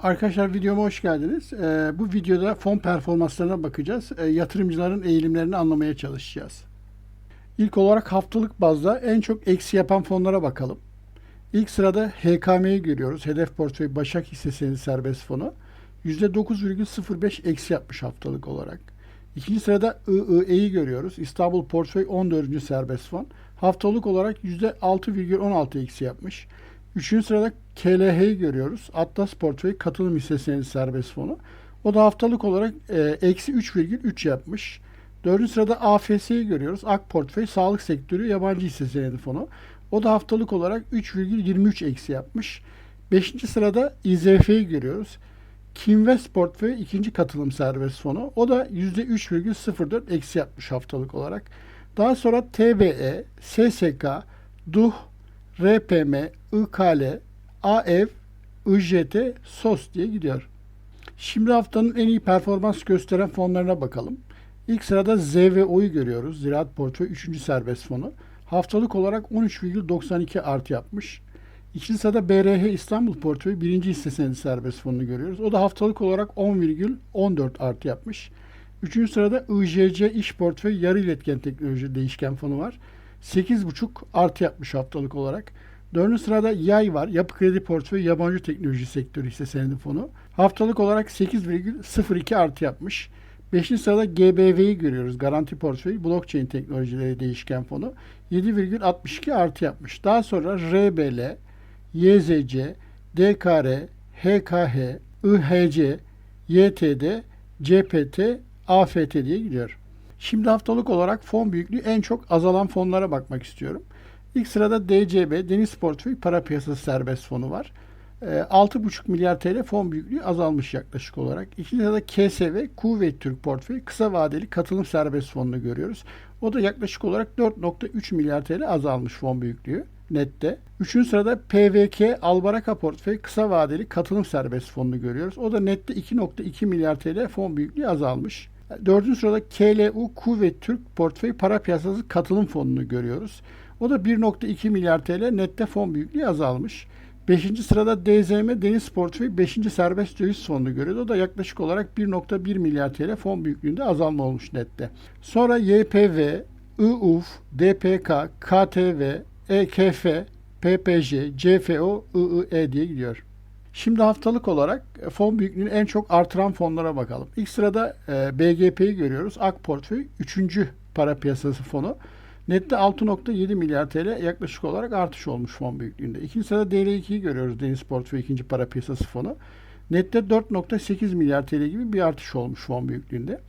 Arkadaşlar videoma hoş geldiniz. Ee, bu videoda fon performanslarına bakacağız. Ee, yatırımcıların eğilimlerini anlamaya çalışacağız. İlk olarak haftalık bazda en çok eksi yapan fonlara bakalım. İlk sırada HKM'yi görüyoruz. Hedef Portföy Başak Hisse Senedi Serbest Fonu. %9,05 eksi yapmış haftalık olarak. İkinci sırada IIE'yi görüyoruz. İstanbul Portföy 14. Serbest Fon. Haftalık olarak %6,16 eksi yapmış. Üçüncü sırada KLH'yi görüyoruz. Atlas Portföy Katılım Hisse Senedi Serbest Fonu. O da haftalık olarak e, eksi 3,3 yapmış. Dördüncü sırada AFS'yi görüyoruz. Ak Portföy Sağlık Sektörü Yabancı Hisse Senedi Fonu. O da haftalık olarak 3,23 eksi yapmış. Beşinci sırada İZF'yi görüyoruz. Kimvest Portföy ikinci katılım serbest fonu. O da %3,04 eksi yapmış haftalık olarak. Daha sonra TBE, SSK, DUH, RPM, IKL, AEV, IJT, SOS diye gidiyor. Şimdi haftanın en iyi performans gösteren fonlarına bakalım. İlk sırada ZVO'yu görüyoruz. Ziraat Portföy 3. serbest fonu. Haftalık olarak 13,92 artı yapmış. İkinci sırada BRH İstanbul Portföy 1. hisse senedi serbest fonunu görüyoruz. O da haftalık olarak 10,14 artı yapmış. Üçüncü sırada IJC İş Portföy Yarı İletken Teknoloji Değişken Fonu var. 8,5 artı yapmış haftalık olarak. Dördüncü sırada Yay var. Yapı Kredi Portföy Yabancı Teknoloji Sektörü hisse senedi fonu. Haftalık olarak 8,02 artı yapmış. Beşinci sırada GBV'yi görüyoruz. Garanti Portföy Blockchain Teknolojileri Değişken Fonu. 7,62 artı yapmış. Daha sonra RBL, YZC, DKR, HKH, IHC, YTD, CPT, AFT diye gidiyor. Şimdi haftalık olarak fon büyüklüğü en çok azalan fonlara bakmak istiyorum. İlk sırada DCB, Deniz Portföy Para Piyasası Serbest Fonu var. E, 6,5 milyar TL fon büyüklüğü azalmış yaklaşık olarak. İkinci sırada KSV, Kuvvet Türk Portföy Kısa Vadeli Katılım Serbest Fonu'nu görüyoruz. O da yaklaşık olarak 4,3 milyar TL azalmış fon büyüklüğü nette. Üçüncü sırada PVK Albaraka Portföy Kısa Vadeli Katılım Serbest Fonu'nu görüyoruz. O da nette 2,2 milyar TL fon büyüklüğü azalmış. Dördüncü sırada KLU Kuvvet Türk Portföy Para Piyasası Katılım Fonu'nu görüyoruz. O da 1.2 milyar TL nette fon büyüklüğü azalmış. Beşinci sırada DZM Deniz Portföy 5. Serbest Döviz Fonu'nu görüyoruz. O da yaklaşık olarak 1.1 milyar TL fon büyüklüğünde azalma olmuş nette. Sonra YPV, IUF, DPK, KTV, EKF, PPJ, CFO, IIE diye gidiyor. Şimdi haftalık olarak fon büyüklüğünü en çok artıran fonlara bakalım. İlk sırada e, BGP'yi görüyoruz. AK Portföy 3. para piyasası fonu. Nette 6.7 milyar TL yaklaşık olarak artış olmuş fon büyüklüğünde. İkinci sırada DL2'yi görüyoruz. Deniz Portföy 2. para piyasası fonu. Nette 4.8 milyar TL gibi bir artış olmuş fon büyüklüğünde.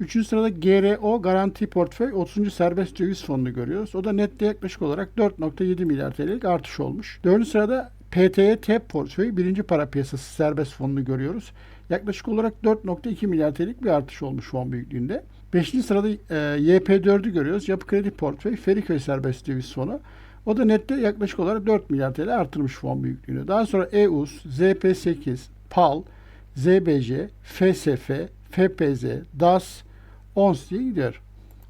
Üçüncü sırada GRO Garanti Portföy 30. Serbest Döviz Fonu'nu görüyoruz. O da nette yaklaşık olarak 4.7 milyar TL'lik artış olmuş. Dördüncü sırada PTE TEP Portföy 1. para piyasası serbest fonunu görüyoruz. Yaklaşık olarak 4.2 milyar TL'lik bir artış olmuş fon büyüklüğünde. Beşinci sırada e, YP4'ü görüyoruz. Yapı Kredi Portföy Feriköy Serbest Döviz Fonu. O da nette yaklaşık olarak 4 milyar TL artırmış fon büyüklüğünü. Daha sonra EUS, ZP8, PAL, ZBC, FSF, FPZ, DAS, ONS diye gidiyor.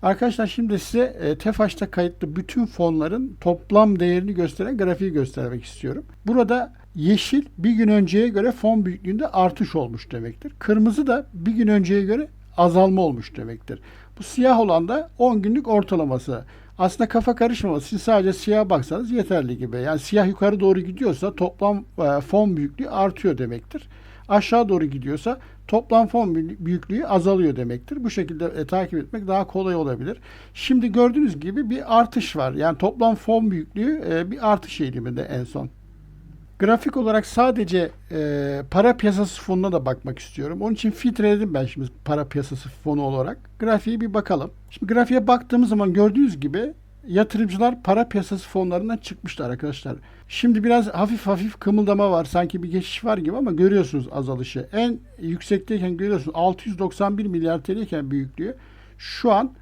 Arkadaşlar şimdi size e, TEFAŞ'ta kayıtlı bütün fonların toplam değerini gösteren grafiği göstermek istiyorum. Burada yeşil bir gün önceye göre fon büyüklüğünde artış olmuş demektir. Kırmızı da bir gün önceye göre azalma olmuş demektir. Bu siyah olan da 10 günlük ortalaması. Aslında kafa karışmaması. Siz sadece siyah baksanız yeterli gibi. Yani siyah yukarı doğru gidiyorsa toplam e, fon büyüklüğü artıyor demektir. Aşağı doğru gidiyorsa toplam fon büyüklüğü azalıyor demektir. Bu şekilde e, takip etmek daha kolay olabilir. Şimdi gördüğünüz gibi bir artış var. Yani toplam fon büyüklüğü e, bir artış eğiliminde en son. Grafik olarak sadece e, para piyasası fonuna da bakmak istiyorum. Onun için filtreledim ben şimdi para piyasası fonu olarak. Grafiğe bir bakalım. Şimdi grafiğe baktığımız zaman gördüğünüz gibi yatırımcılar para piyasası fonlarından çıkmışlar arkadaşlar. Şimdi biraz hafif hafif kımıldama var. Sanki bir geçiş var gibi ama görüyorsunuz azalışı. En yüksekteyken görüyorsunuz 691 milyar TL iken büyüklüğü. Şu an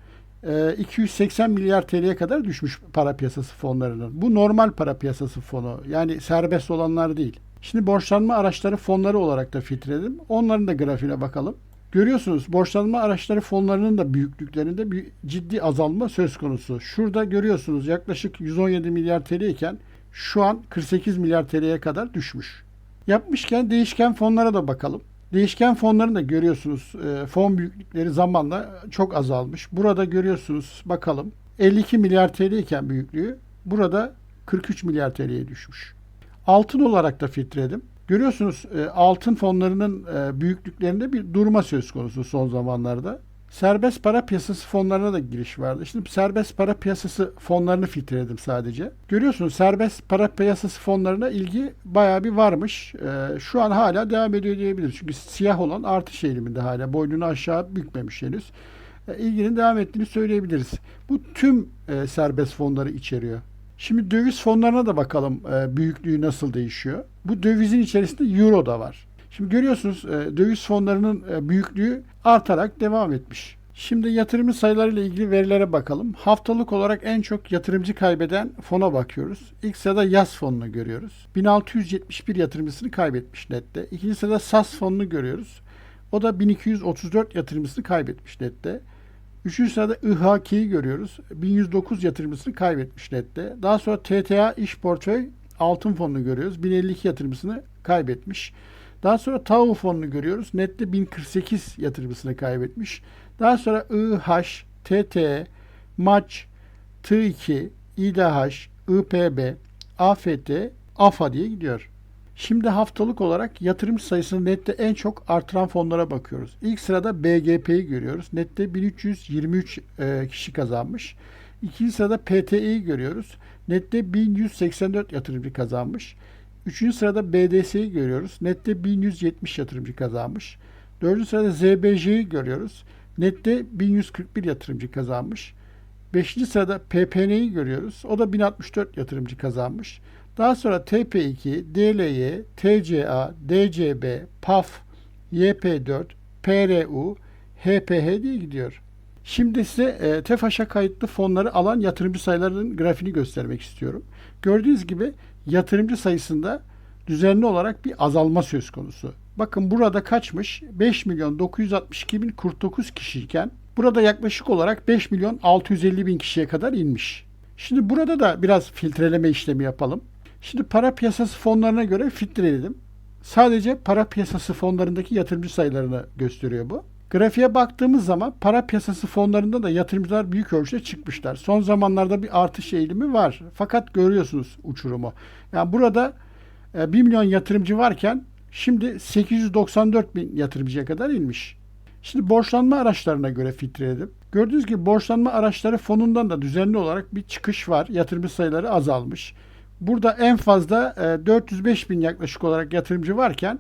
280 milyar TL'ye kadar düşmüş para piyasası fonlarının. Bu normal para piyasası fonu. Yani serbest olanlar değil. Şimdi borçlanma araçları fonları olarak da filtreledim. Onların da grafiğine bakalım. Görüyorsunuz borçlanma araçları fonlarının da büyüklüklerinde bir ciddi azalma söz konusu. Şurada görüyorsunuz yaklaşık 117 milyar TL iken şu an 48 milyar TL'ye kadar düşmüş. Yapmışken değişken fonlara da bakalım. Değişken fonların da görüyorsunuz e, fon büyüklükleri zamanla çok azalmış. Burada görüyorsunuz bakalım 52 milyar TL iken büyüklüğü burada 43 milyar TL'ye düşmüş. Altın olarak da filtreledim. Görüyorsunuz e, altın fonlarının e, büyüklüklerinde bir durma söz konusu son zamanlarda. Serbest para piyasası fonlarına da giriş vardı. Şimdi serbest para piyasası fonlarını filtreledim sadece. Görüyorsunuz serbest para piyasası fonlarına ilgi bayağı bir varmış. E, şu an hala devam ediyor diyebiliriz. Çünkü siyah olan artış eğiliminde hala. Boynunu aşağı bükmemiş henüz. E, ilginin devam ettiğini söyleyebiliriz. Bu tüm serbest fonları içeriyor. Şimdi döviz fonlarına da bakalım e, büyüklüğü nasıl değişiyor. Bu dövizin içerisinde euro da var. Şimdi görüyorsunuz e, döviz fonlarının e, büyüklüğü artarak devam etmiş. Şimdi yatırımcı sayılarıyla ilgili verilere bakalım. Haftalık olarak en çok yatırımcı kaybeden fona bakıyoruz. İlk sırada yaz fonunu görüyoruz. 1671 yatırımcısını kaybetmiş nette. İkinci sırada SAS fonunu görüyoruz. O da 1234 yatırımcısını kaybetmiş nette. Üçüncü sırada IHK'yi görüyoruz. 1109 yatırımcısını kaybetmiş nette. Daha sonra TTA İş Portföy Altın Fonu'nu görüyoruz. 1052 yatırımcısını kaybetmiş. Daha sonra TAU fonunu görüyoruz. Nette 1048 yatırımcısını kaybetmiş. Daha sonra IH, TT, MAÇ, T2, İDH, IPB, AFT, AFA diye gidiyor. Şimdi haftalık olarak yatırım sayısını nette en çok artıran fonlara bakıyoruz. İlk sırada BGP'yi görüyoruz. Nette 1323 e, kişi kazanmış. İkinci sırada PTE'yi görüyoruz. Nette 1184 yatırımcı kazanmış. Üçüncü sırada BDS'yi görüyoruz. Nette 1170 yatırımcı kazanmış. Dördüncü sırada ZBJ'yi görüyoruz. Nette 1141 yatırımcı kazanmış. Beşinci sırada PPN'yi görüyoruz. O da 1064 yatırımcı kazanmış. Daha sonra TP2, DLY, TCA, DCB, PAF, YP4, PRU, HPH diye gidiyor. Şimdi size e, TEFAŞ'a kayıtlı fonları alan yatırımcı sayılarının grafiğini göstermek istiyorum. Gördüğünüz gibi yatırımcı sayısında düzenli olarak bir azalma söz konusu. Bakın burada kaçmış? 5 milyon 962 bin 49 kişiyken burada yaklaşık olarak 5 milyon 650 bin kişiye kadar inmiş. Şimdi burada da biraz filtreleme işlemi yapalım. Şimdi para piyasası fonlarına göre filtreledim. Sadece para piyasası fonlarındaki yatırımcı sayılarını gösteriyor bu. Grafiğe baktığımız zaman para piyasası fonlarında da yatırımcılar büyük ölçüde çıkmışlar. Son zamanlarda bir artış eğilimi var. Fakat görüyorsunuz uçurumu. Yani burada 1 milyon yatırımcı varken şimdi 894 bin yatırımcıya kadar inmiş. Şimdi borçlanma araçlarına göre filtreledim. Gördüğünüz gibi borçlanma araçları fonundan da düzenli olarak bir çıkış var. Yatırımcı sayıları azalmış. Burada en fazla 405 bin yaklaşık olarak yatırımcı varken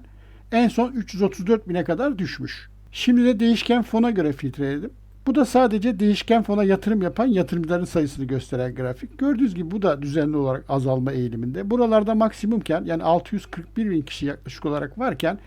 en son 334 bine kadar düşmüş. Şimdi de değişken fona göre filtreledim. Bu da sadece değişken fona yatırım yapan yatırımcıların sayısını gösteren grafik. Gördüğünüz gibi bu da düzenli olarak azalma eğiliminde. Buralarda maksimumken yani 641 bin kişi yaklaşık olarak varken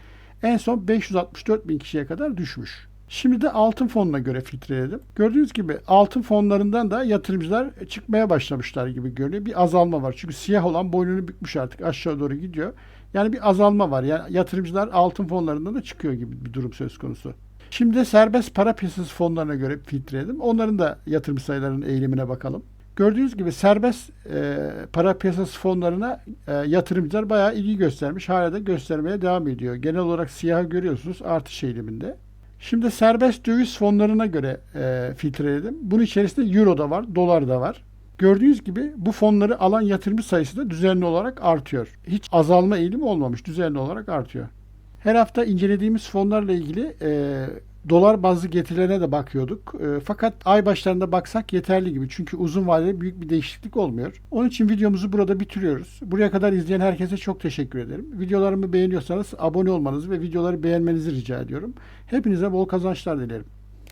en son 564 bin kişiye kadar düşmüş. Şimdi de altın fonuna göre filtreledim. Gördüğünüz gibi altın fonlarından da yatırımcılar çıkmaya başlamışlar gibi görünüyor. Bir azalma var. Çünkü siyah olan boynunu bükmüş artık aşağı doğru gidiyor. Yani bir azalma var. Yani yatırımcılar altın fonlarından da çıkıyor gibi bir durum söz konusu. Şimdi de serbest para piyasası fonlarına göre filtreledim. Onların da yatırım sayılarının eğilimine bakalım. Gördüğünüz gibi serbest e, para piyasası fonlarına e, yatırımcılar bayağı ilgi göstermiş. Hala da göstermeye devam ediyor. Genel olarak siyahı görüyorsunuz artış eğiliminde. Şimdi serbest döviz fonlarına göre e, filtreledim. Bunun içerisinde euro da var, dolar da var. Gördüğünüz gibi bu fonları alan yatırımcı sayısı da düzenli olarak artıyor. Hiç azalma eğilimi olmamış, düzenli olarak artıyor. Her hafta incelediğimiz fonlarla ilgili e, dolar bazlı getirilerine de bakıyorduk. E, fakat ay başlarında baksak yeterli gibi. Çünkü uzun vadede büyük bir değişiklik olmuyor. Onun için videomuzu burada bitiriyoruz. Buraya kadar izleyen herkese çok teşekkür ederim. Videolarımı beğeniyorsanız abone olmanızı ve videoları beğenmenizi rica ediyorum. Hepinize bol kazançlar dilerim.